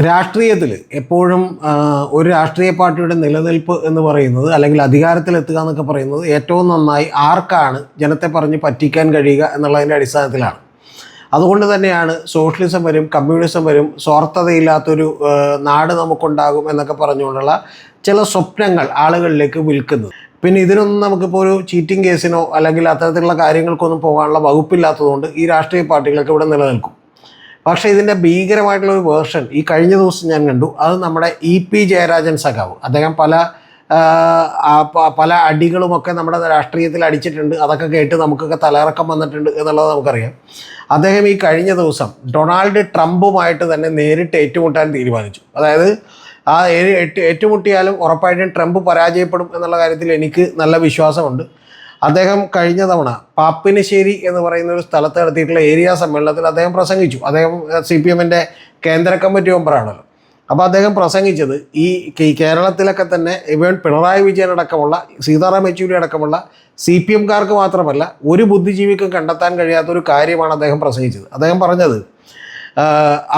രാഷ്ട്രീയത്തിൽ എപ്പോഴും ഒരു രാഷ്ട്രീയ പാർട്ടിയുടെ നിലനിൽപ്പ് എന്ന് പറയുന്നത് അല്ലെങ്കിൽ അധികാരത്തിലെത്തുക എന്നൊക്കെ പറയുന്നത് ഏറ്റവും നന്നായി ആർക്കാണ് ജനത്തെ പറഞ്ഞ് പറ്റിക്കാൻ കഴിയുക എന്നുള്ളതിന്റെ അടിസ്ഥാനത്തിലാണ്. അതുകൊണ്ട് തന്നെയാണ് സോഷ്യലിസം വരും കമ്മ്യൂണിസം വരും സ്വാർത്ഥതയില്ലാത്തൊരു നാട് നമുക്കുണ്ടാകും എന്നൊക്കെ പറഞ്ഞുകൊണ്ടുള്ള ചില സ്വപ്നങ്ങൾ ആളുകളിലേക്ക് വിൽക്കുന്നത്. പിന്നെ ഇതിനൊന്നും നമുക്കിപ്പോൾ ഒരു ചീറ്റിംഗ് കേസിനോ അല്ലെങ്കിൽ അത്തരത്തിലുള്ള കാര്യങ്ങൾക്കൊന്നും പോകാനുള്ള വകുപ്പില്ലാത്തതുകൊണ്ട് ഈ രാഷ്ട്രീയ പാർട്ടികളൊക്കെ ഇവിടെ നിലനിൽക്കും. പക്ഷേ ഇതിന്റെ ഭീകരമായിട്ടുള്ള ഒരു വേർഷൻ ഈ കഴിഞ്ഞ ദിവസം ഞാൻ കണ്ടു. അത് നമ്മുടെ ഇ പി ജയരാജൻ സഖാവ്. അദ്ദേഹം പല പല അടികളുമൊക്കെ നമ്മുടെ രാഷ്ട്രീയത്തിൽ അടിച്ചിട്ടുണ്ട്. അതൊക്കെ കേട്ട് നമുക്കൊക്കെ തലയിറക്കം വന്നിട്ടുണ്ട് എന്നുള്ളത് നമുക്കറിയാം. അദ്ദേഹം ഈ കഴിഞ്ഞ ദിവസം ഡൊണാൾഡ് ട്രംപുമായിട്ട് തന്നെ നേരിട്ട് ഏറ്റുമുട്ടാൻ തീരുമാനിച്ചു. അതായത് ആ ഏറ്റുമുട്ടിയാലും ഉറപ്പായിട്ടും ട്രംപ് പരാജയപ്പെടും എന്നുള്ള കാര്യത്തിൽ എനിക്ക് നല്ല വിശ്വാസമുണ്ട്. അദ്ദേഹം കഴിഞ്ഞ തവണ പാപ്പിനിശ്ശേരി എന്ന് പറയുന്ന ഒരു സ്ഥലത്ത് നടത്തിയിട്ടുള്ള ഏരിയ സമ്മേളനത്തിൽ അദ്ദേഹം പ്രസംഗിച്ചു. അദ്ദേഹം സി പി എമ്മിന്റെ കേന്ദ്ര കമ്മിറ്റി മെമ്പറാണല്ലോ. അപ്പോൾ അദ്ദേഹം പ്രസംഗിച്ചത് ഈ കേരളത്തിലൊക്കെ തന്നെ ഇവൻ പിണറായി വിജയൻ അടക്കമുള്ള സീതാറാം യെച്ചൂരി അടക്കമുള്ള സി പി എംകാർക്ക് മാത്രമല്ല ഒരു ബുദ്ധിജീവിക്കും കണ്ടെത്താൻ കഴിയാത്ത ഒരു കാര്യമാണ് അദ്ദേഹം പ്രസംഗിച്ചത്. അദ്ദേഹം പറഞ്ഞത്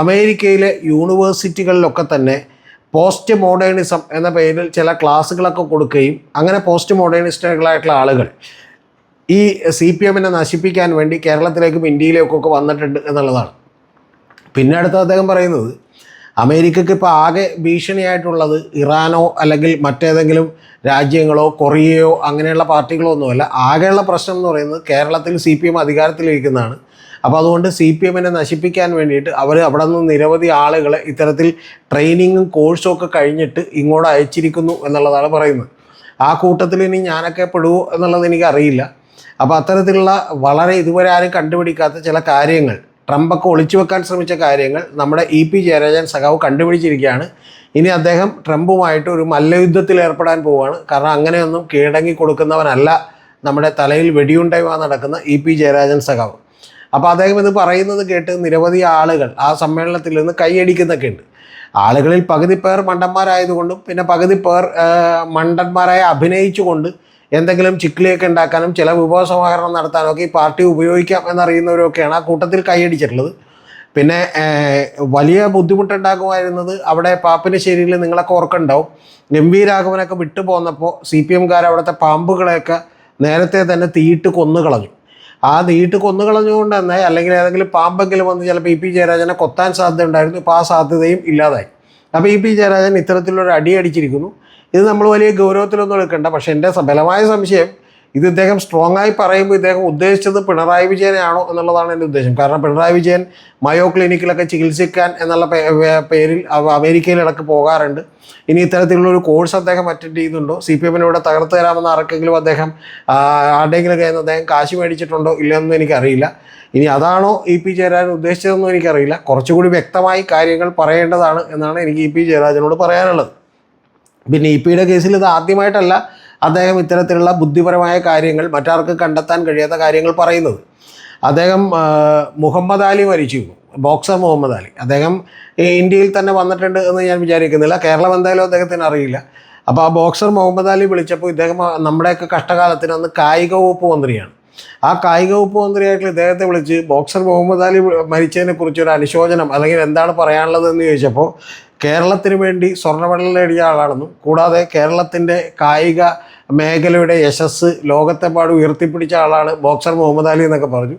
അമേരിക്കയിലെ യൂണിവേഴ്സിറ്റികളിലൊക്കെ തന്നെ പോസ്റ്റ് മോഡേണിസം എന്ന പേരിൽ ചില ക്ലാസ്സുകളൊക്കെ കൊടുക്കുകയും അങ്ങനെ പോസ്റ്റ് മോഡേണിസ്റ്റുകളായിട്ടുള്ള ആളുകൾ ഈ സി പി എമ്മിനെ നശിപ്പിക്കാൻ വേണ്ടി കേരളത്തിലേക്കും ഇന്ത്യയിലേക്കും ഒക്കെ വന്നിട്ടുണ്ട് എന്നുള്ളതാണ്. പിന്നെ അടുത്ത അദ്ദേഹം പറയുന്നത് അമേരിക്കയ്ക്ക് ഇപ്പോൾ ആകെ ഭീഷണിയായിട്ടുള്ളത് ഇറാനോ അല്ലെങ്കിൽ മറ്റേതെങ്കിലും രാജ്യങ്ങളോ കൊറിയയോ അങ്ങനെയുള്ള പാർട്ടികളോ ഒന്നുമല്ല. ആകെയുള്ള പ്രശ്നം എന്ന് പറയുന്നത് കേരളത്തിൽ സി പി എം അധികാരത്തിലിരിക്കുന്നതാണ്. അപ്പോൾ അതുകൊണ്ട് സി പി എമ്മിനെ നശിപ്പിക്കാൻ വേണ്ടിയിട്ട് അവർ അവിടെ നിന്ന് നിരവധി ആളുകളെ ഇത്തരത്തിൽ ട്രെയിനിങ്ങും കോഴ്സും ഒക്കെ കഴിഞ്ഞിട്ട് ഇങ്ങോട്ട് അയച്ചിരിക്കുന്നു എന്നുള്ളതാണ് പറയുന്നത്. ആ കൂട്ടത്തിൽ ഇനി ഞാനൊക്കെ പെടുവോ എന്നുള്ളത് എനിക്കറിയില്ല. അപ്പോൾ അത്തരത്തിലുള്ള വളരെ ഇതുവരെ ആരും കണ്ടുപിടിക്കാത്ത ചില കാര്യങ്ങൾ ട്രംപൊക്കെ ഒളിച്ചു വെക്കാൻ ശ്രമിച്ച കാര്യങ്ങൾ നമ്മുടെ ഇ പി ജയരാജൻ സഖാവ് കണ്ടുപിടിച്ചിരിക്കുകയാണ്. ഇനി അദ്ദേഹം ട്രംപുമായിട്ട് ഒരു മല്ലയുദ്ധത്തിൽ ഏർപ്പെടാൻ പോവുകയാണ്. കാരണം അങ്ങനെയൊന്നും കീഴടങ്ങി കൊടുക്കുന്നവനല്ല നമ്മുടെ തലയിൽ വെടിയുണ്ടായി നടക്കുന്ന ഇ പി ജയരാജൻ സഖാവ്. അപ്പോൾ അദ്ദേഹം ഇത് പറയുന്നത് കേട്ട് നിരവധി ആളുകൾ ആ സമ്മേളനത്തിൽ നിന്ന് കൈയടിക്കുന്നൊക്കെ ഉണ്ട്. ആളുകളിൽ പകുതി പേർ മണ്ടന്മാരായതുകൊണ്ടും പിന്നെ പകുതി പേർ മണ്ടന്മാരായി അഭിനയിച്ചുകൊണ്ട് എന്തെങ്കിലും ചിക്കിലിയൊക്കെ ഉണ്ടാക്കാനും ചില വിഭവസമാഹരണം നടത്താനും ഒക്കെ ഈ പാർട്ടി ഉപയോഗിക്കാം എന്നറിയുന്നവരൊക്കെയാണ് ആ കൂട്ടത്തിൽ കൈയടിച്ചിട്ടുള്ളത്. പിന്നെ വലിയ ബുദ്ധിമുട്ടുണ്ടാക്കുമായിരുന്നത് അവിടെ പാപ്പിനശ്ശേരിയിൽ നിങ്ങളൊക്കെ ഓർക്കുണ്ടാവും എം വി രാഘവനൊക്കെ വിട്ടു പോന്നപ്പോൾ സി പി എംകാർ അവിടുത്തെ പാമ്പുകളെയൊക്കെ നേരത്തെ തന്നെ തീയിട്ട് കൊന്നു കളഞ്ഞു. ആ തീയിട്ട് കൊന്നു കളഞ്ഞുകൊണ്ട് തന്നെ അല്ലെങ്കിൽ ഏതെങ്കിലും പാമ്പെങ്കിലും വന്ന് ചിലപ്പോൾ ഇ പി ജയരാജനെ കൊത്താൻ സാധ്യത ഉണ്ടായിരുന്നു ഇപ്പോൾ ആ സാധ്യതയും ഇല്ലാതായി. അപ്പോൾ ഇ പി ജയരാജൻ ഇത്തരത്തിലൊരു അടി അടിച്ചിരിക്കുന്നു. ഇത് നമ്മൾ വലിയ ഗൗരവത്തിലൊന്നും എടുക്കണ്ട. പക്ഷെ എന്റെ ബലമായ സംശയം ഇത് ഇദ്ദേഹം സ്ട്രോങ് ആയി പറയുമ്പോൾ ഇദ്ദേഹം ഉദ്ദേശിച്ചത് പിണറായി വിജയനാണോ എന്നുള്ളതാണ് എന്റെ ഉദ്ദേശം. കാരണം പിണറായി വിജയൻ മയോ ക്ലിനിക്കിലൊക്കെ ചികിത്സിക്കാൻ എന്നുള്ള പേരിൽ അമേരിക്കയിൽ ഇടയ്ക്ക് പോകാറുണ്ട്. ഇനി ഇത്തരത്തിലുള്ള ഒരു കോഴ്സ് അദ്ദേഹം അറ്റൻഡ് ചെയ്യുന്നുണ്ടോ? സി പി എമ്മിനോട് തകർത്ത് തരാമെന്ന് ആർക്കെങ്കിലും അദ്ദേഹം ആരുടെയെങ്കിലും കയ്യിൽ നിന്ന് അദ്ദേഹം കാശ് മേടിച്ചിട്ടുണ്ടോ ഇല്ലയെന്നും എനിക്കറിയില്ല. ഇനി അതാണോ ഇ പി ജയരാജൻ ഉദ്ദേശിച്ചതെന്നും എനിക്കറിയില്ല. കുറച്ചുകൂടി വ്യക്തമായി കാര്യങ്ങൾ പറയേണ്ടതാണ് എന്നാണ് എനിക്ക് ഇ പി ജയരാജനോട് പറയാനുള്ളത്. പിന്നെ ഇ പിയുടെ കേസിൽ ഇത് ആദ്യമായിട്ടല്ല അദ്ദേഹം ഇത്തരത്തിലുള്ള ബുദ്ധിപരമായ കാര്യങ്ങൾ മറ്റാർക്ക് കണ്ടെത്താൻ കഴിയാത്ത കാര്യങ്ങൾ പറയുന്നത്. അദ്ദേഹം മുഹമ്മദ് അലി മരിച്ചിരുന്നു ബോക്സർ മുഹമ്മദ് അലി അദ്ദേഹം ഇന്ത്യയിൽ തന്നെ വന്നിട്ടുണ്ട് എന്ന് ഞാൻ വിചാരിക്കുന്നില്ല. കേരളം എന്തായാലും അദ്ദേഹത്തിന് അറിയില്ല. അപ്പോൾ ആ ബോക്സർ മുഹമ്മദ് അലി വിളിച്ചപ്പോൾ ഇദ്ദേഹം നമ്മുടെയൊക്കെ കഷ്ടകാലത്തിന് അന്ന് കായിക വകുപ്പ് മന്ത്രിയാണ്. ആ കായിക വകുപ്പ് മന്ത്രിയായിട്ടുള്ള ഇദ്ദേഹത്തെ വിളിച്ച് ബോക്സർ മുഹമ്മദ് അലി മരിച്ചതിനെ കുറിച്ചൊരു അനുശോചനം അല്ലെങ്കിൽ എന്താണ് പറയാനുള്ളത് എന്ന് ചോദിച്ചപ്പോൾ കേരളത്തിന് വേണ്ടി സ്വർണ മെഡൽ നേടിയ ആളാണെന്നും കൂടാതെ കേരളത്തിന്റെ കായിക മേഖലയുടെ യശസ് ലോകത്തെമ്പാട് ഉയർത്തിപ്പിടിച്ച ആളാണ് ബോക്സർ മുഹമ്മദ് അലി എന്നൊക്കെ പറഞ്ഞു.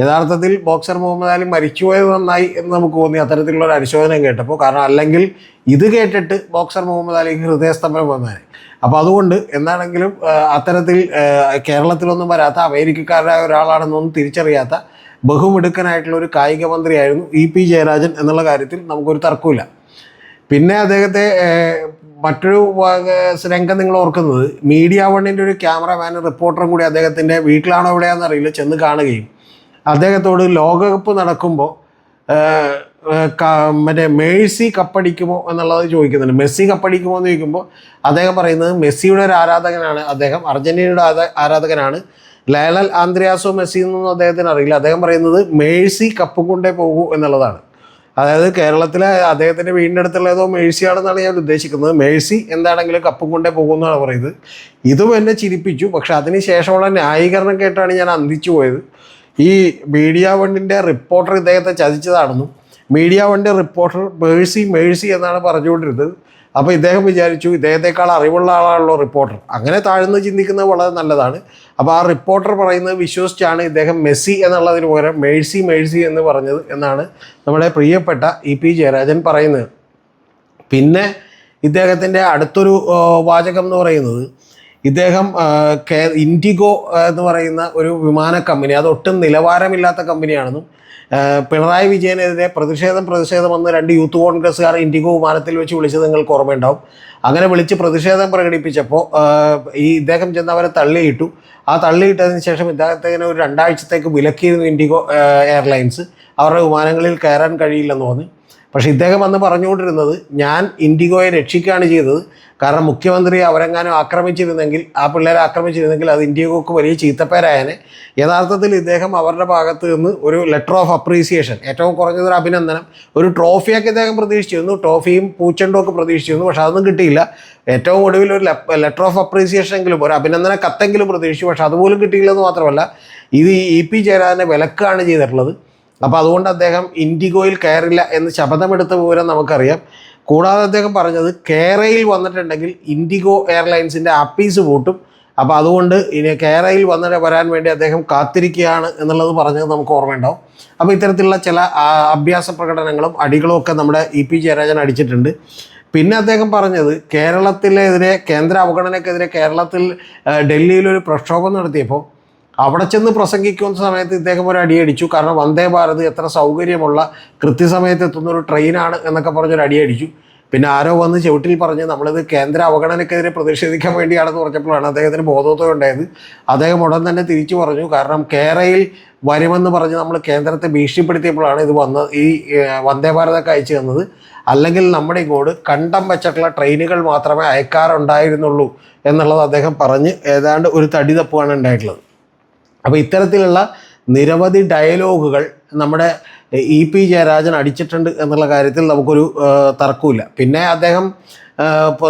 യഥാർത്ഥത്തിൽ ബോക്സർ മുഹമ്മദ് അലി മരിച്ചുപോയത് നന്നായി എന്ന് നമുക്ക് തോന്നി അത്തരത്തിലുള്ള ഒരു അനുശോചനം കേട്ടപ്പോൾ കാരണം അല്ലെങ്കിൽ ഇത് കേട്ടിട്ട് ബോക്സർ മുഹമ്മദ് അലിക്ക് ഹൃദയസ്തംഭനം വന്നേനെ. അപ്പോൾ അതുകൊണ്ട് എന്താണെങ്കിലും അത്തരത്തിൽ കേരളത്തിലൊന്നും വരാത്ത അമേരിക്കക്കാരായ ഒരാളാണെന്നൊന്നും തിരിച്ചറിയാത്ത ബഹുമിടുക്കനായിട്ടുള്ള ഒരു കായിക മന്ത്രിയായിരുന്നു ഇ പി ജയരാജൻ എന്നുള്ള കാര്യത്തിൽ നമുക്കൊരു തർക്കമില്ല പിന്നെ അദ്ദേഹത്തെ മറ്റൊരു രംഗം നിങ്ങൾ ഓർക്കുന്നത് മീഡിയ വണ്ണിന്റെ ഒരു ക്യാമറമാനും റിപ്പോർട്ടറും കൂടി അദ്ദേഹത്തിന്റെ വീട്ടിലാണോ എവിടെയാണെന്ന് അറിയില്ല ചെന്ന് കാണുകയും. അദ്ദേഹത്തോട് ലോകകപ്പ് നടക്കുമ്പോൾ മറ്റേ മേഴ്സി കപ്പടിക്കുമോ എന്നുള്ളത് ചോദിക്കുന്നുണ്ട്. മെസ്സി കപ്പടിക്കുമോ എന്ന് ചോദിക്കുമ്പോൾ അദ്ദേഹം പറയുന്നത് മെസ്സിയുടെ ഒരു ആരാധകനാണ് അദ്ദേഹം അർജന്റീനയുടെ ആരാധകനാണ്. ലയണൽ ആന്ദ്രിയാസോ മെസ്സി എന്നൊന്നും അദ്ദേഹത്തിന് അറിയില്ല. അദ്ദേഹം പറയുന്നത് മേഴ്സി കപ്പ് കൊണ്ടേ പോകൂ എന്നുള്ളതാണ്. അതായത് കേരളത്തിലെ അദ്ദേഹത്തിന്റെ വീടിന്റെ അടുത്തുള്ള ഏതോ മേഴ്സിയാണെന്നാണ് ഞാൻ ഉദ്ദേശിക്കുന്നത്. മേഴ്സി എന്താണെങ്കിലും കപ്പും കൊണ്ടേ പോകുമെന്നാണ് പറയുന്നത്. ഇതും എന്നെ ചിരിപ്പിച്ചു. പക്ഷെ അതിന് ശേഷമുള്ള ന്യായീകരണം കേട്ടാണ് ഞാൻ അന്തിച്ചു പോയത്. ഈ മീഡിയ വണ്ണിന്റെ റിപ്പോർട്ടർ ഇദ്ദേഹത്തെ ചതിച്ചതാണെന്നും മീഡിയ വണ്ടി റിപ്പോർട്ടർ മേഴ്സി മേഴ്സി എന്നാണ് പറഞ്ഞുകൊണ്ടിരുന്നത്. അപ്പോൾ ഇദ്ദേഹം വിചാരിച്ചു ഇദ്ദേഹത്തെക്കാൾ അറിവുള്ള ആളാണല്ലോ റിപ്പോർട്ടർ. അങ്ങനെ താഴ്ന്ന് ചിന്തിക്കുന്നത് വളരെ നല്ലതാണ്. അപ്പോൾ ആ റിപ്പോർട്ടർ പറയുന്നത് വിശ്വസിച്ചാണ് ഇദ്ദേഹം മെസ്സി എന്നുള്ളതിന് പകരം മേഴ്സി മേഴ്സി എന്ന് പറഞ്ഞത് എന്നാണ് നമ്മുടെ പ്രിയപ്പെട്ട ഇ പി ജയരാജൻ പറയുന്നത്. പിന്നെ ഇദ്ദേഹത്തിന്റെ അടുത്തൊരു വാചകം എന്ന് പറയുന്നത് ഇദ്ദേഹം കേ- ഇൻഡിഗോ എന്ന് പറയുന്ന ഒരു വിമാന കമ്പനി അത് ഒട്ടും നിലവാരമില്ലാത്ത കമ്പനിയാണെന്നും പിണറായി വിജയനെതിരെ പ്രതിഷേധം പ്രതിഷേധം എന്ന് രണ്ട് യൂത്ത് കോൺഗ്രസ്സുകാർ ഇൻഡിഗോ വിമാനത്തിൽ വെച്ച് വിളിച്ചത് നിങ്ങൾക്ക് ഓർമ്മയുണ്ടാവും. അങ്ങനെ വിളിച്ച് പ്രതിഷേധം പ്രകടിപ്പിച്ചപ്പോൾ ഈ ഇദ്ദേഹം ചെന്ന് അവരെ തള്ളിയിട്ടു. ആ തള്ളിയിട്ടതിന് ശേഷം ഇദ്ദേഹത്തിന് ഒരു രണ്ടാഴ്ചത്തേക്ക് വിലക്കിയിരുന്നു ഇൻഡിഗോ എയർലൈൻസ്. അവരുടെ വിമാനങ്ങളിൽ കയറാൻ കഴിയില്ലെന്ന് പറഞ്ഞു. പക്ഷേ ഇദ്ദേഹം അന്ന് പറഞ്ഞുകൊണ്ടിരുന്നത് ഞാൻ ഇൻഡിഗോയെ രക്ഷിക്കുകയാണ് ചെയ്തത്. കാരണം മുഖ്യമന്ത്രി അവരെങ്ങാനും ആക്രമിച്ചിരുന്നെങ്കിൽ ആ പിള്ളേരെ ആക്രമിച്ചിരുന്നെങ്കിൽ അത് ഇൻഡിഗോക്ക് വലിയ ചീത്തപ്പേരായനെ. യഥാർത്ഥത്തിൽ ഇദ്ദേഹം അവരുടെ ഭാഗത്ത് നിന്ന് ഒരു ലെറ്റർ ഓഫ് അപ്രീസിയേഷൻ ഏറ്റവും കുറഞ്ഞതൊരു അഭിനന്ദനം ഒരു ട്രോഫിയൊക്കെ ഇദ്ദേഹം പ്രതീക്ഷിച്ചിരുന്നു. ട്രോഫിയും പൂച്ചെണ്ടും ഒക്കെ പ്രതീക്ഷിച്ചിരുന്നു. പക്ഷെ അതൊന്നും കിട്ടിയില്ല. ഏറ്റവും ഒടുവിൽ ഒരു ലെറ്റർ ഓഫ് അപ്രീസിയേഷൻ എങ്കിലും ഒരു അഭിനന്ദന കത്തെങ്കിലും പ്രതീക്ഷിച്ചു. പക്ഷേ അതുപോലും കിട്ടിയില്ലെന്ന് മാത്രമല്ല ഇത് ഇ പി ജയരാജനെ വിലക്കാണ് ചെയ്തിട്ടുള്ളത്. അപ്പോൾ അതുകൊണ്ട് അദ്ദേഹം ഇൻഡിഗോയിൽ കയറില്ല എന്ന് ശപഥമെടുത്ത വിവരം നമുക്കറിയാം. കൂടാതെ അദ്ദേഹം പറഞ്ഞത് കേരയിൽ വന്നിട്ടുണ്ടെങ്കിൽ ഇൻഡിഗോ എയർലൈൻസിന്റെ അപ്പീസ് പൂട്ടും. അപ്പോൾ അതുകൊണ്ട് ഇനി കേരയിൽ വന്നിട്ട് വരാൻ വേണ്ടി അദ്ദേഹം കാത്തിരിക്കുകയാണ് എന്നുള്ളത് പറഞ്ഞത് നമുക്ക് ഓർമ്മയുണ്ടാവും. അപ്പോൾ ഇത്തരത്തിലുള്ള ചില അഭ്യാസ പ്രകടനങ്ങളും അടികളും ഒക്കെ നമ്മുടെ ഇ പി ജയരാജൻ അടിച്ചിട്ടുണ്ട്. പിന്നെ അദ്ദേഹം പറഞ്ഞത് കേരളത്തിലെതിരെ കേന്ദ്ര അവഗണനക്കെതിരെ കേരളത്തിൽ ഡൽഹിയിൽ ഒരു പ്രക്ഷോഭം നടത്തിയപ്പോൾ അവിടെ ചെന്ന് പ്രസംഗിക്കുന്ന സമയത്ത് ഇദ്ദേഹം ഒരു അടിയടിച്ചു. കാരണം വന്ദേ ഭാരത് എത്ര സൗകര്യമുള്ള കൃത്യസമയത്ത് എത്തുന്ന ഒരു ട്രെയിനാണ് എന്നൊക്കെ പറഞ്ഞൊരു അടിയടിച്ചു. പിന്നെ ആരോ വന്ന് ചവിട്ടിൽ പറഞ്ഞ് നമ്മളിത് കേന്ദ്ര അവഗണനക്കെതിരെ പ്രതിഷേധിക്കാൻ വേണ്ടിയാണെന്ന് പറഞ്ഞപ്പോഴാണ് അദ്ദേഹത്തിന് ബോധോദയം ഉണ്ടായത്. അദ്ദേഹം ഉടൻ തന്നെ തിരിച്ചു പറഞ്ഞു. കാരണം കേരയിൽ വരുമെന്ന് പറഞ്ഞ് നമ്മൾ കേന്ദ്രത്തെ ഭീഷണിപ്പെടുത്തിയപ്പോഴാണ് ഇത് വന്ന് ഈ വന്ദേ ഭാരതൊക്കെ അയച്ചു തന്നത്. അല്ലെങ്കിൽ നമ്മുടെ ഇങ്ങോട്ട് കണ്ടം വെച്ചിട്ടുള്ള ട്രെയിനുകൾ മാത്രമേ അയക്കാറുണ്ടായിരുന്നുള്ളൂ എന്നുള്ളത് അദ്ദേഹം പറഞ്ഞ് ഏതാണ്ട് ഒരു തടി തപ്പുകയാണ് ഉണ്ടായിട്ടുള്ളത്. അപ്പോൾ ഇത്തരത്തിലുള്ള നിരവധി ഡയലോഗുകൾ നമ്മുടെ ഇ പി ജയരാജൻ അടിച്ചിട്ടുണ്ട് എന്നുള്ള കാര്യത്തിൽ നമുക്കൊരു തർക്കമില്ല പിന്നെ അദ്ദേഹം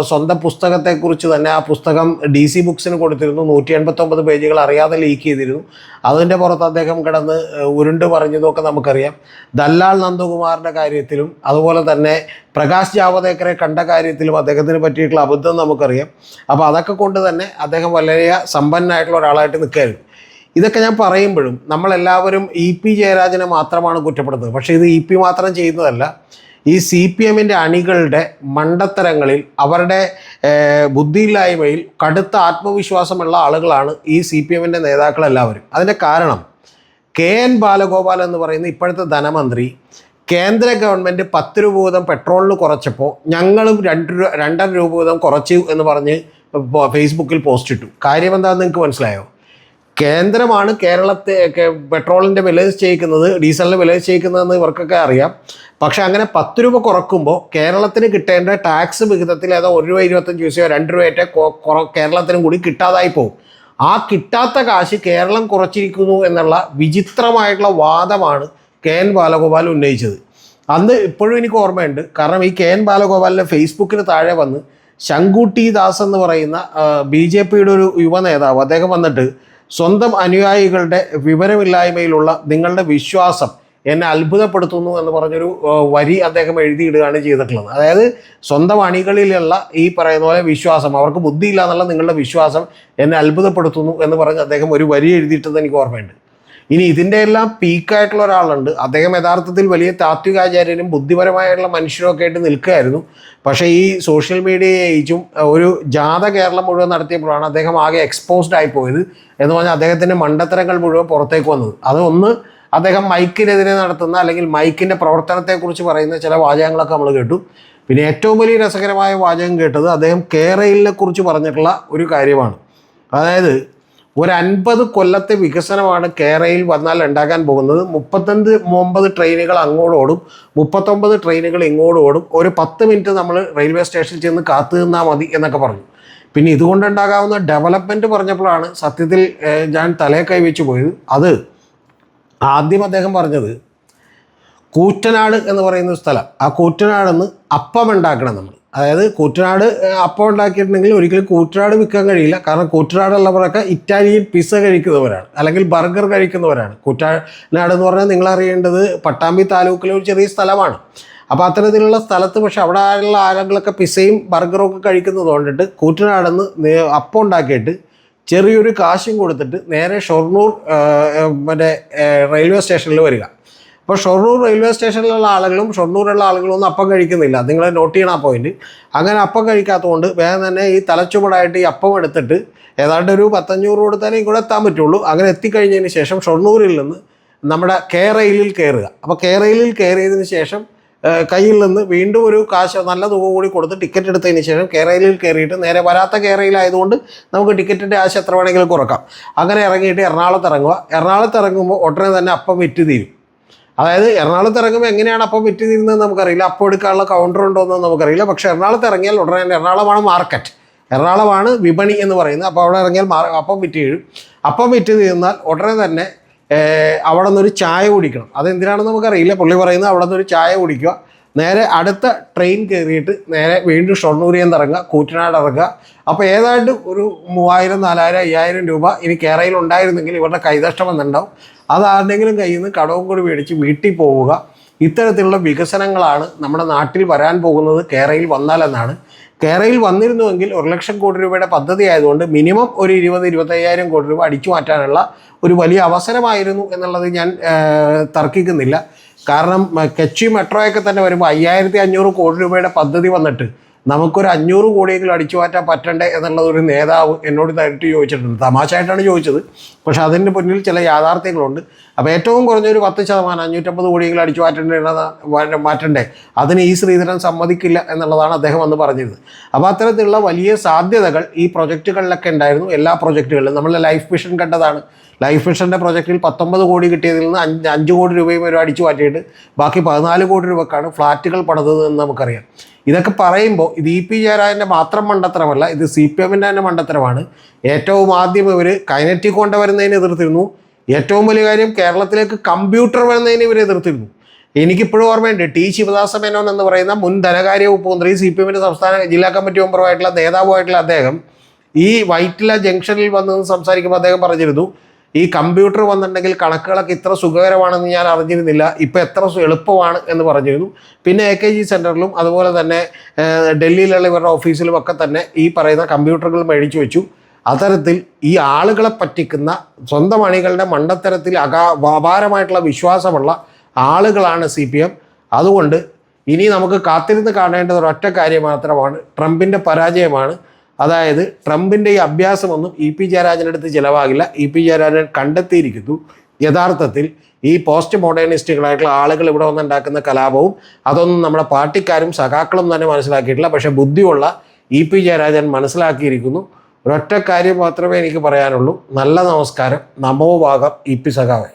സ്വന്തം പുസ്തകത്തെക്കുറിച്ച് തന്നെ ആ പുസ്തകം ഡി സി ബുക്സിന് കൊടുത്തിരുന്നു. നൂറ്റി എൺപത്തൊമ്പത് പേജുകൾ അറിയാതെ ലീക്ക് ചെയ്തിരുന്നു. അതിന്റെ പുറത്ത് അദ്ദേഹം കിടന്ന് ഉരുണ്ട് പറഞ്ഞതൊക്കെ നമുക്കറിയാം. ദല്ലാൽ നന്ദകുമാറിന്റെ കാര്യത്തിലും അതുപോലെ തന്നെ പ്രകാശ് ജാവദേക്കറെ കണ്ട കാര്യത്തിലും അദ്ദേഹത്തിന് പറ്റിയിട്ടുള്ള അബദ്ധം നമുക്കറിയാം. അപ്പോൾ അതൊക്കെ കൊണ്ട് തന്നെ അദ്ദേഹം വളരെ സമ്പന്നനായിട്ടുള്ള ഒരാളായിട്ട് നിൽക്കുകയായിരുന്നു ഇതൊക്കെ ഞാൻ പറയുമ്പോഴും നമ്മളെല്ലാവരും ഇ പി ജയരാജനെ മാത്രമാണ് കുറ്റപ്പെടുന്നത് പക്ഷേ ഇത് ഇ പി മാത്രം ചെയ്യുന്നതല്ല. ഈ സി പി എമ്മിന്റെ അണികളുടെ മണ്ടത്തരങ്ങളിൽ അവരുടെ ബുദ്ധിയില്ലായ്മയിൽ കടുത്ത ആത്മവിശ്വാസമുള്ള ആളുകളാണ് ഈ സി പി എമ്മിന്റെ നേതാക്കളെല്ലാവരും അതിന്റെ കാരണം കെ എൻ ബാലഗോപാൽ എന്ന് പറയുന്ന ഇപ്പോഴത്തെ ധനമന്ത്രി കേന്ദ്ര ഗവൺമെന്റ് പത്ത് രൂപ വീതം പെട്രോളിന് കുറച്ചപ്പോൾ ഞങ്ങളും രണ്ട് രൂപ രണ്ടര രൂപ വീതം കുറച്ചു എന്ന് പറഞ്ഞ് ഫേസ്ബുക്കിൽ പോസ്റ്റ് ഇട്ടു. കാര്യം എന്താണെന്ന് നിങ്ങൾക്ക് മനസ്സിലായോ? കേന്ദ്രമാണ് കേരളത്തെ പെട്രോളിന്റെ വില നിശ്ചയിക്കുന്നത് ഡീസലിന്റെ വില നിശ്ചയിക്കുന്നതെന്ന് ഇവർക്കൊക്കെ അറിയാം. പക്ഷെ അങ്ങനെ പത്ത് രൂപ കുറക്കുമ്പോൾ കേരളത്തിന് കിട്ടേണ്ട ടാക്സ് വിഹിതത്തിൽ ഏതോ ഒരു രൂപ ഇരുപത്തഞ്ച് പൈസയോ രണ്ട് രൂപയൊക്കെ കേരളത്തിനും കൂടി കിട്ടാതായി പോകും. ആ കിട്ടാത്ത കാശ് കേരളം കുറച്ചിരിക്കുന്നു എന്നുള്ള വിചിത്രമായിട്ടുള്ള വാദമാണ് കെ എൻ ബാലഗോപാൽ ഉന്നയിച്ചത്. അന്ന് ഇപ്പോഴും എനിക്ക് ഓർമ്മയുണ്ട്. കാരണം ഈ കെ എൻ ബാലഗോപാലിന്റെ ഫേസ്ബുക്കിന് താഴെ വന്ന് ശങ്കുട്ടി ദാസ് എന്ന് പറയുന്ന ബി ജെ പിയുടെ ഒരു യുവ നേതാവ് അദ്ദേഹം വന്നിട്ട് സ്വന്തം അനുയായികളുടെ വിവരമില്ലായ്മയിലുള്ള നിങ്ങളുടെ വിശ്വാസം എന്നെ അത്ഭുതപ്പെടുത്തുന്നു എന്ന് പറഞ്ഞൊരു വരി അദ്ദേഹം എഴുതിയിടുകയാണ് ചെയ്തിട്ടുള്ളത്. അതായത് സ്വന്തം അണികളിലുള്ള ഈ പറയുന്ന പോലെ വിശ്വാസം അവർക്ക് ബുദ്ധിയില്ല എന്നുള്ള നിങ്ങളുടെ വിശ്വാസം എന്നെ അത്ഭുതപ്പെടുത്തുന്നു എന്ന് പറഞ്ഞ് അദ്ദേഹം ഒരു വരി എഴുതിയിട്ടത് എനിക്ക് ഓർമ്മയുണ്ട്. ഇനി ഇതിന്റെ എല്ലാം പീക്കായിട്ടുള്ള ഒരാളുണ്ട്. അദ്ദേഹം യഥാർത്ഥത്തിൽ വലിയ താത്വികാചാര്യനും ബുദ്ധിപരമായുള്ള മനുഷ്യരും ഒക്കെ ആയിട്ട് നിൽക്കുകയായിരുന്നു. പക്ഷേ ഈ സോഷ്യൽ മീഡിയ ഏജും ഒരു ജാഥ കേരളം മുഴുവൻ നടത്തിയപ്പോഴാണ് അദ്ദേഹം ആകെ എക്സ്പോസ്ഡ് ആയി എന്ന് പറഞ്ഞാൽ അദ്ദേഹത്തിന്റെ മണ്ടത്തരങ്ങൾ മുഴുവൻ പുറത്തേക്ക് വന്നത്. അതൊന്ന് അദ്ദേഹം മൈക്കിനെതിരെ നടത്തുന്ന അല്ലെങ്കിൽ മൈക്കിന്റെ പ്രവർത്തനത്തെക്കുറിച്ച് പറയുന്ന ചില വാചകങ്ങളൊക്കെ നമ്മൾ കേട്ടു. പിന്നെ ഏറ്റവും വലിയ രസകരമായ വാചകം കേട്ടത് അദ്ദേഹം കേരളിനെ കുറിച്ച് പറഞ്ഞിട്ടുള്ള ഒരു കാര്യമാണ്. അതായത് ഒരു അൻപത് കൊല്ലത്തെ വികസനമാണ് കേരളയിൽ വന്നാൽ ഉണ്ടാക്കാൻ പോകുന്നത്. മുപ്പത്തഞ്ച് ഒമ്പത് ട്രെയിനുകൾ അങ്ങോട്ട് ഓടും. മുപ്പത്തൊമ്പത് ട്രെയിനുകൾ ഇങ്ങോട്ട് ഓടും. ഒരു പത്ത് മിനിറ്റ് നമ്മൾ റെയിൽവേ സ്റ്റേഷനിൽ ചെന്ന് കാത്തു നിന്നാൽ മതി എന്നൊക്കെ പറഞ്ഞു. പിന്നെ ഇതുകൊണ്ടുണ്ടാകാവുന്ന ഡെവലപ്മെന്റ് പറഞ്ഞപ്പോഴാണ് സത്യത്തിൽ ഞാൻ തലയെ കൈവച്ചു പോയത്. അത് ആദ്യം അദ്ദേഹം പറഞ്ഞത് കൂറ്റനാട് എന്ന് പറയുന്ന സ്ഥലം. ആ കൂറ്റനാടെന്ന് അപ്പം ഉണ്ടാക്കണം നമ്മൾ. അതായത് കൂറ്റനാട് അപ്പം ഉണ്ടാക്കിയിട്ടുണ്ടെങ്കിൽ ഒരിക്കലും കൂറ്റനാട് വിൽക്കാൻ കഴിയില്ല. കാരണം കൂറ്റനാടുള്ളവരൊക്കെ ഇറ്റാലിയൻ പിസ്സ കഴിക്കുന്നവരാണ്. അല്ലെങ്കിൽ ബർഗർ കഴിക്കുന്നവരാണ്. കൂറ്റനാട് എന്ന് പറഞ്ഞാൽ നിങ്ങൾ അറിയേണ്ടത് പട്ടാമ്പി താലൂക്കിലെ ഒരു ചെറിയ സ്ഥലമാണ്. അപ്പോൾ അത്തരത്തിലുള്ള സ്ഥലത്ത് പക്ഷേ അവിടെ ഉള്ള ആളുകളൊക്കെ പിസ്സയും ബർഗറും ഒക്കെ കഴിക്കുന്നത് കൊണ്ടിട്ട് കൂറ്റനാടെന്ന് അപ്പം ഉണ്ടാക്കിയിട്ട് ചെറിയൊരു കാശും കൊടുത്തിട്ട് നേരെ ഷൊർണൂർ മറ്റേ റെയിൽവേ സ്റ്റേഷനിൽ വരിക. അപ്പോൾ ഷൊർണൂർ റെയിൽവേ സ്റ്റേഷനിലുള്ള ആളുകളും ഷൊർണൂരുള്ള ആളുകളും ഒന്നും അപ്പം കഴിക്കുന്നില്ല. നിങ്ങൾ നോട്ട് ചെയ്യണം ആ പോയിന്റ് അങ്ങനെ അപ്പം കഴിക്കാത്തതുകൊണ്ട് വേഗം തന്നെ ഈ തലച്ചുവടായിട്ട് ഈ അപ്പം എടുത്തിട്ട് ഏതാണ്ട് ഒരു പത്തഞ്ഞൂറ് കൊടുത്താലേ കൂടെ എത്താൻ പറ്റുള്ളൂ. അങ്ങനെ എത്തിക്കഴിഞ്ഞതിന് ശേഷം ഷൊർണൂരിൽ നിന്ന് നമ്മുടെ കെ റെയിലിൽ കയറുക. അപ്പോൾ കെ റെയിലിൽ കയറിയതിന് ശേഷം കയ്യിൽ നിന്ന് വീണ്ടും ഒരു കാശ് നല്ല തുക കൂടി കൊടുത്ത് ടിക്കറ്റ് എടുത്തതിന് ശേഷം കെ റെയിലിൽ കയറിയിട്ട് നേരെ വരാത്ത കെ കേരളയിലായതുകൊണ്ട് നമുക്ക് ടിക്കറ്റിന്റെ ആശ എത്ര വേണമെങ്കിലും കുറക്കാം. അങ്ങനെ ഇറങ്ങിയിട്ട് എറണാകുളത്ത് ഇറങ്ങുക. എറണാകുളത്ത് ഇറങ്ങുമ്പോൾ ഉടനെ തന്നെ അപ്പം വിറ്റ് തീരും. അതായത് എറണാകുളത്ത് ഇറങ്ങുമ്പോൾ എങ്ങനെയാണ് അപ്പം വിറ്റ് തീരുന്നത് നമുക്കറിയില്ല. അപ്പം എടുക്കാനുള്ള കൗണ്ടർ ഉണ്ടോ എന്ന് നമുക്കറിയില്ല. പക്ഷേ എറണാകുളത്ത് ഇറങ്ങിയാൽ ഉടനെ തന്നെ എറണാകുളമാണ് മാർക്കറ്റ് എറണാകുളമാണ് വിപണി എന്ന് പറയുന്നത്. അപ്പോൾ അവിടെ ഇറങ്ങിയാൽ മാർ അപ്പം വിറ്റ് വീഴും അപ്പം വിറ്റ് തീർന്നാൽ ഉടനെ തന്നെ അവിടെ നിന്നൊരു ചായ കുടിക്കണം. അതെന്തിനാണെന്ന് നമുക്കറിയില്ല. പുള്ളി പറയുന്നത് അവിടെ നിന്നൊരു ചായ കുടിക്കുക. നേരെ അടുത്ത ട്രെയിൻ കയറിയിട്ട് നേരെ വീണ്ടും ഷൊർണൂരിൽ നിന്ന് ഇറങ്ങുക കൂറ്റനാട് ഇറങ്ങുക അപ്പോൾ ഏതാണ്ട് ഒരു മൂവായിരം നാലായിരം അയ്യായിരം രൂപ ഇനി കേരളയിൽ ഉണ്ടായിരുന്നെങ്കിൽ ഇവരുടെ കൈതഷ്ടം എന്നുണ്ടാവും. അതാരുടെങ്കിലും കയ്യിൽ നിന്ന് കടവും കൂടി മേടിച്ച് വീട്ടിൽ പോവുക. ഇത്തരത്തിലുള്ള വികസനങ്ങളാണ് നമ്മുടെ നാട്ടിൽ വരാൻ പോകുന്നത് കേരളയിൽ വന്നാലെന്നാണ്. കേരളയിൽ വന്നിരുന്നുവെങ്കിൽ ഒരു ലക്ഷം കോടി രൂപയുടെ പദ്ധതി ആയതുകൊണ്ട് മിനിമം ഒരു ഇരുപത് ഇരുപത്തയ്യായിരം കോടി രൂപ അടിച്ചു മാറ്റാനുള്ള ഒരു വലിയ അവസരമായിരുന്നു എന്നുള്ളത് ഞാൻ തർക്കിക്കുന്നില്ല. കാരണം കെച്ചി മെട്രോയൊക്കെ തന്നെ വരുമ്പോൾ അയ്യായിരത്തി അഞ്ഞൂറ് കോടി രൂപയുടെ പദ്ധതി വന്നിട്ട് നമുക്കൊരു അഞ്ഞൂറ് കോടിയെങ്കിലും അടിച്ചു മാറ്റാൻ പറ്റണ്ടേ എന്നുള്ളത് ഒരു നേതാവ് എന്നോട് നേരിട്ട് ചോദിച്ചിട്ടുണ്ട്. തമാശയായിട്ടാണ് ചോദിച്ചത്. പക്ഷെ അതിന് മുന്നിൽ ചില യാഥാർത്ഥ്യങ്ങളുണ്ട്. അപ്പോൾ ഏറ്റവും കുറഞ്ഞൊരു പത്ത് ശതമാനം അഞ്ഞൂറ്റമ്പത് കോടിയെങ്കിലും അടിച്ചു മാറ്റേണ്ടേ മാറ്റണ്ടേ? അതിന് ഈ ശ്രീധരൻ സമ്മതിക്കില്ല എന്നുള്ളതാണ് അദ്ദേഹം അന്ന് പറഞ്ഞത്. അപ്പോൾ അത്തരത്തിലുള്ള വലിയ സാധ്യതകൾ ഈ പ്രൊജക്റ്റുകളിലൊക്കെ ഉണ്ടായിരുന്നു. എല്ലാ പ്രൊജക്റ്റുകളിലും നമ്മൾ ലൈഫ് മിഷൻ കണ്ടതാണ്. ലൈഫ് മിഷന്റെ പ്രൊജക്റ്റിൽ പത്തൊമ്പത് കോടി കിട്ടിയതിൽ നിന്ന് അഞ്ച് അഞ്ച് കോടി രൂപയും ഒരു അടിച്ചു മാറ്റിയിട്ട് ബാക്കി പതിനാല് കോടി രൂപക്കാണ് ഫ്ലാറ്റുകൾ പണിതത് എന്ന് നമുക്കറിയാം. ഇതൊക്കെ പറയുമ്പോൾ ഇത് ഇ പി ജയരാജന്റെ മാത്രം മണ്ടത്തരമല്ല ഇത് സി പി എമ്മിന്റെ തന്നെ മണ്ടത്തരമാണ്. ഏറ്റവും ആദ്യം ഇവർ കൈനറ്റിക് കൊണ്ടുവരുന്നതിനെ എതിർത്തിരുന്നു. ഏറ്റവും വലിയ കാര്യം കേരളത്തിലേക്ക് കമ്പ്യൂട്ടർ വരുന്നതിനെ ഇവർ എതിർത്തിരുന്നു. എനിക്കിപ്പോഴും ഓർമ്മയുണ്ട് ടി ശിവദാസ മേനോൻ എന്ന് പറയുന്ന മുൻ ധനകാര്യ വകുപ്പ് മന്ത്രി സി പി എമ്മിന്റെ സംസ്ഥാന ജില്ലാ കമ്മിറ്റി മെമ്പറുമായിട്ടുള്ള നേതാവുമായിട്ടുള്ള അദ്ദേഹം ഈ വൈറ്റില ജംഗ്ഷനിൽ വന്ന് സംസാരിക്കുമ്പോൾ അദ്ദേഹം പറഞ്ഞിരുന്നു ഈ കമ്പ്യൂട്ടർ വന്നിട്ടുണ്ടെങ്കിൽ കണക്കുകളൊക്കെ ഇത്ര സുഖകരമാണെന്ന് ഞാൻ അറിഞ്ഞിരുന്നില്ല ഇപ്പം എത്ര എളുപ്പമാണ് എന്ന് പറഞ്ഞിരുന്നു. പിന്നെ എ കെ ജി സെന്ററിലും അതുപോലെ തന്നെ ഡൽഹിയിലുള്ള ഇവരുടെ ഓഫീസിലും ഒക്കെ തന്നെ ഈ പറയുന്ന കമ്പ്യൂട്ടറുകൾ മേടിച്ചു വെച്ചു. അത്തരത്തിൽ ഈ ആളുകളെ പറ്റിക്കുന്ന സ്വന്തം അണികളുടെ മണ്ടത്തരത്തിൽ അകാ അപാരമായിട്ടുള്ള വിശ്വാസമുള്ള ആളുകളാണ് സി പി എം. അതുകൊണ്ട് ഇനി നമുക്ക് കാത്തിരുന്ന് കാണേണ്ടത് ഒരൊറ്റ കാര്യം മാത്രമാണ് ട്രംപിന്റെ പരാജയമാണ്. അതായത് ട്രംപിന്റെ ഈ അഭ്യാസമൊന്നും ഇ പി ജയരാജനടുത്ത് ചിലവാകില്ല. ഇ പി ജയരാജൻ കണ്ടെത്തിയിരിക്കുന്നു. യഥാർത്ഥത്തിൽ ഈ പോസ്റ്റ് മോഡേണിസ്റ്റുകളായിട്ടുള്ള ആളുകൾ ഇവിടെ വന്നുണ്ടാക്കുന്ന കലാപവും അതൊന്നും നമ്മുടെ പാർട്ടിക്കാരും സഖാക്കളും തന്നെ മനസ്സിലാക്കിയിട്ടില്ല. പക്ഷേ ബുദ്ധിയുള്ള ഇ പി ജയരാജൻ മനസ്സിലാക്കിയിരിക്കുന്നു. ഒരൊറ്റ കാര്യം മാത്രമേ എനിക്ക് പറയാനുള്ളൂ. നല്ല നമസ്കാരം. നമോ ഭാഗം ഇ പി സഖാവായി.